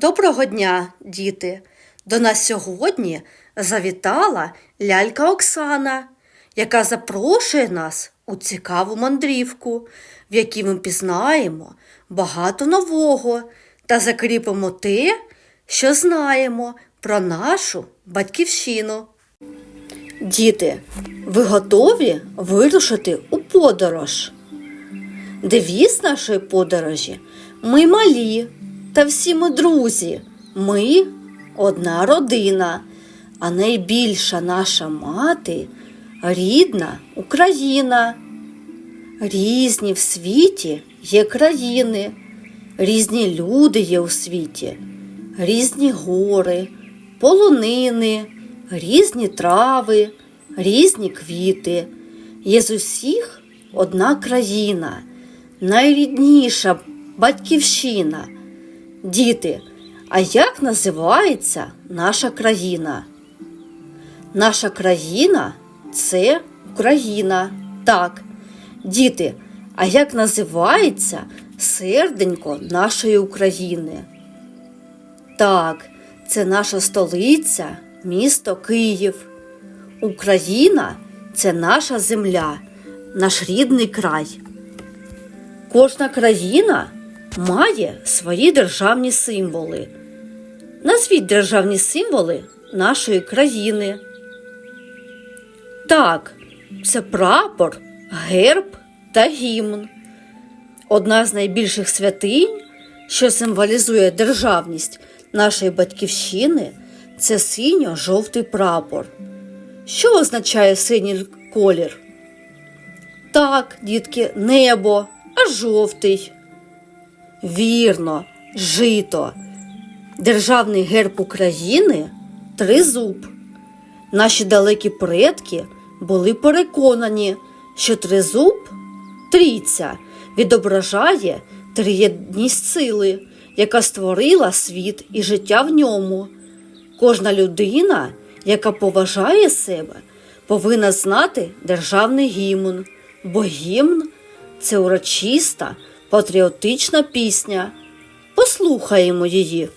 Доброго дня, діти! До нас сьогодні завітала лялька Оксана, яка запрошує нас у цікаву мандрівку, в якій ми пізнаємо багато нового та закріпимо те, що знаємо про нашу батьківщину. Діти, ви готові вирушити у подорож? Девіз нашої подорожі ми малі, та всі ми друзі. Ми одна родина, а найбільша наша мати рідна Україна. Різні в світі є країни, різні люди є у світі, різні гори, полонини, різні трави, різні квіти. Є з усіх одна країна, найрідніша батьківщина. Діти, а як називається наша країна? Наша країна це Україна. Так. Діти, а як називається серденько нашої України? Так, це наша столиця, місто Київ. Україна це наша земля, наш рідний край. Кожна країна має свої державні символи. Назвіть державні символи нашої країни. Так, це прапор, герб та гімн. Одна з найбільших святинь, що символізує державність нашої батьківщини, це синьо-жовтий прапор. Що означає синій колір? Так, дітки, небо, а жовтий. Вірно, жито. Державний герб України тризуб. Наші далекі предки були переконані, що тризуб трійця відображає триєдність сили, яка створила світ і життя в ньому. Кожна людина, яка поважає себе, повинна знати державний гімн, бо гімн це урочиста патріотична пісня. Послухаємо її.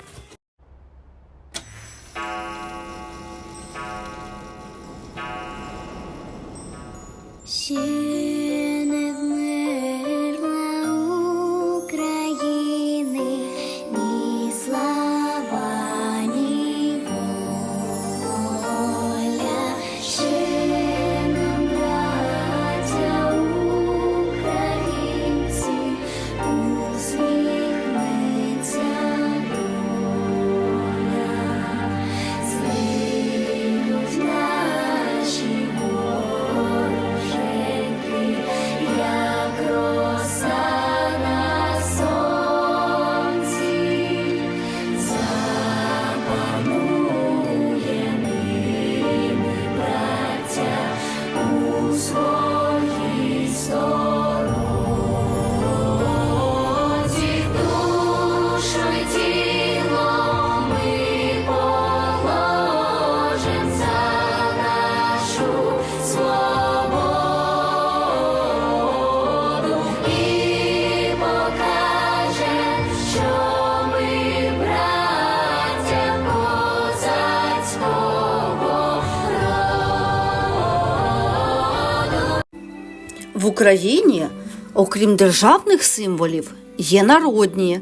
В Україні, окрім державних символів, є народні,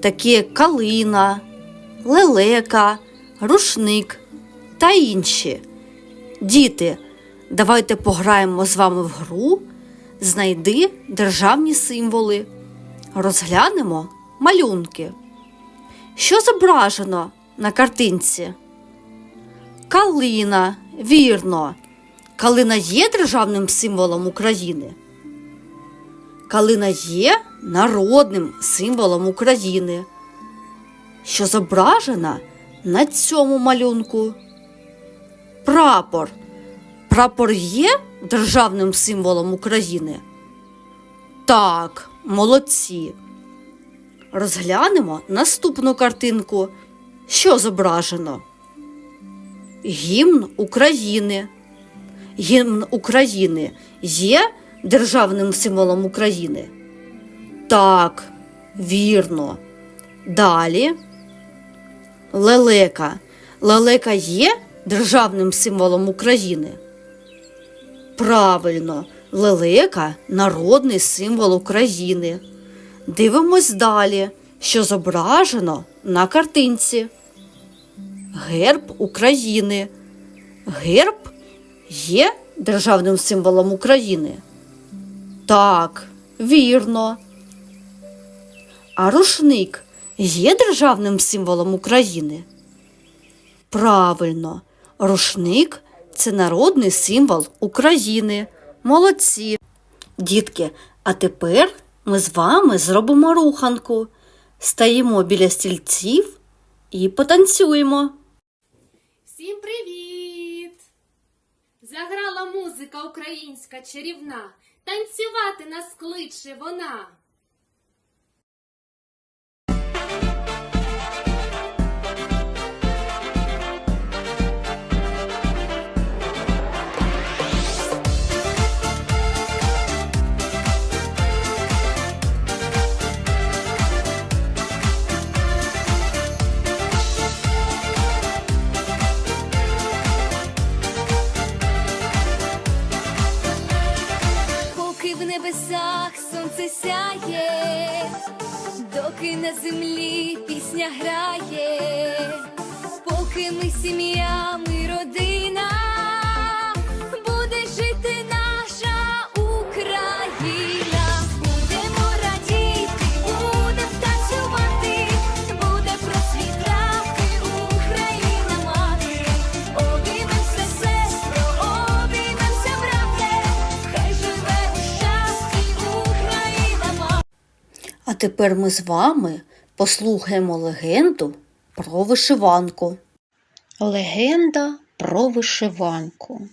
такі як калина, лелека, рушник та інші. Діти, давайте пограємо з вами в гру. Знайди державні символи. Розглянемо малюнки. Що зображено на картинці? Калина, вірно. Калина є державним символом України. Калина є народним символом України, що зображена на цьому малюнку. Прапор. Прапор є державним символом України? Так, молодці. Розглянемо наступну картинку. Що зображено? Гімн України. Гімн України є державним символом України? Так, вірно. Далі лелека. Лелека є державним символом України? Правильно, лелека народний символ України. Дивимось далі, що зображено на картинці. Герб України. Герб є державним символом України? Так, вірно. А рушник є державним символом України? Правильно, рушник це народний символ України. Молодці. Дітки, а тепер ми з вами зробимо руханку. Стаємо біля стільців і потанцюємо. Всім привіт! Заграла музика українська чарівна, танцювати нас кличе вона. Сонце сяє, доки на землі пісня грає, поки ми сім'я, ми родина, тепер ми з вами послухаємо легенду про вишиванку. Легенда про вишиванку.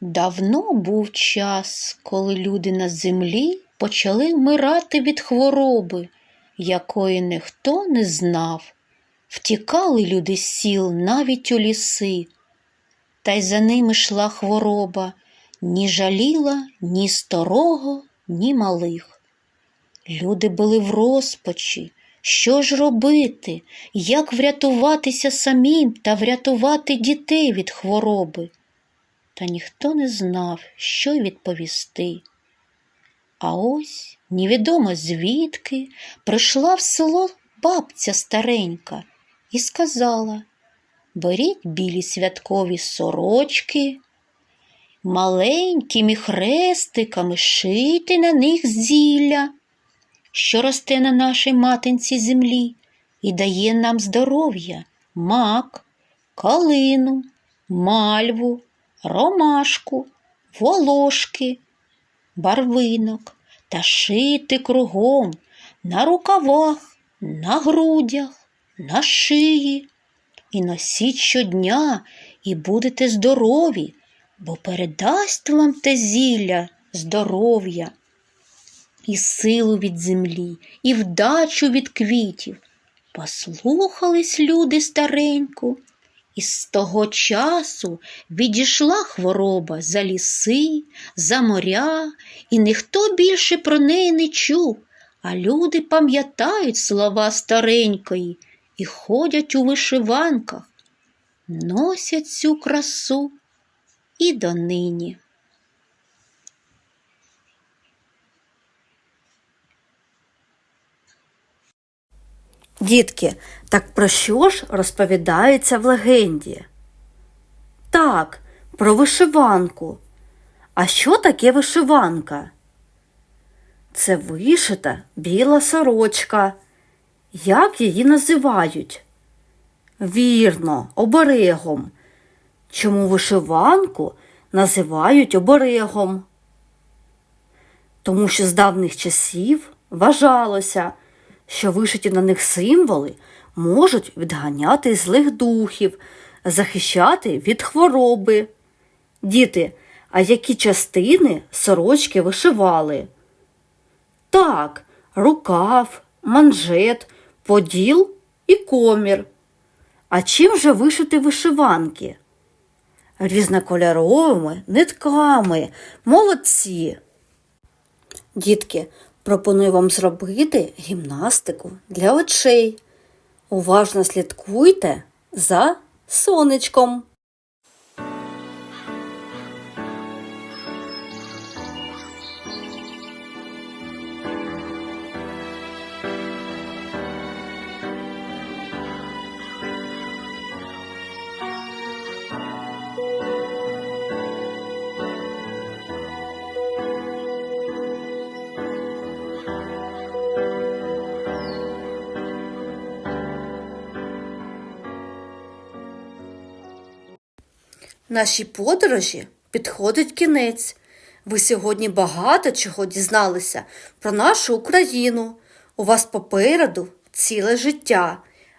Давно був час, коли люди на землі почали вмирати від хвороби, якої ніхто не знав. Втікали люди з сіл навіть у ліси, та й за ними йшла хвороба, ні жаліла ні старого, ні малих. Люди були в розпачі. Що ж робити? Як врятуватися самим та врятувати дітей від хвороби? Та ніхто не знав, що відповісти. А ось невідомо звідки прийшла в село бабця старенька і сказала Беріть білі святкові сорочки, маленькими хрестиками шийте на них зілля що росте на нашій матинці землі і дає нам здоров'я, мак, калину, мальву, ромашку, волошки, барвинок та шити кругом на рукавах, на грудях, на шиї. І носіть щодня, і будете здорові, бо передасть вам те зілля здоров'я і силу від землі, і вдачу від квітів. Послухались люди стареньку, і з того часу відійшла хвороба за ліси, за моря, і ніхто більше про неї не чув, а люди пам'ятають слова старенької і ходять у вишиванках, носять цю красу і донині. Дітки, так про що ж розповідається в легенді? Так, про вишиванку. А що таке вишиванка? Це вишита біла сорочка. Як її називають? Вірно, оберегом. Чому вишиванку називають оберегом? Тому що з давніх часів вважалося, що вишиті на них символи можуть відганяти злих духів, захищати від хвороби. Діти, а які частини сорочки вишивали? Так, рукав, манжет, поділ і комір. А чим же вишити вишиванки? Різнокольоровими нитками. Молодці. Дітки, пропоную вам зробити гімнастику для очей. Уважно слідкуйте за сонечком. Нашій подорожі підходить кінець. Ви сьогодні багато чого дізналися про нашу Україну. У вас попереду ціле життя,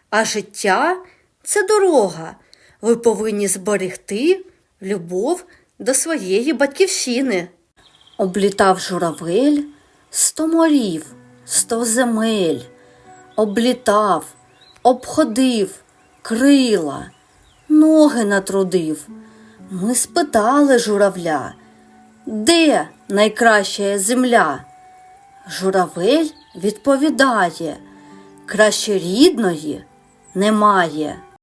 а життя це дорога. Ви повинні зберегти любов до своєї батьківщини. Облітав журавель сто морів, сто земель, облітав, обходив крила, ноги натрудив. Ми спитали журавля, де найкраща земля? Журавель відповідає, краще рідної немає.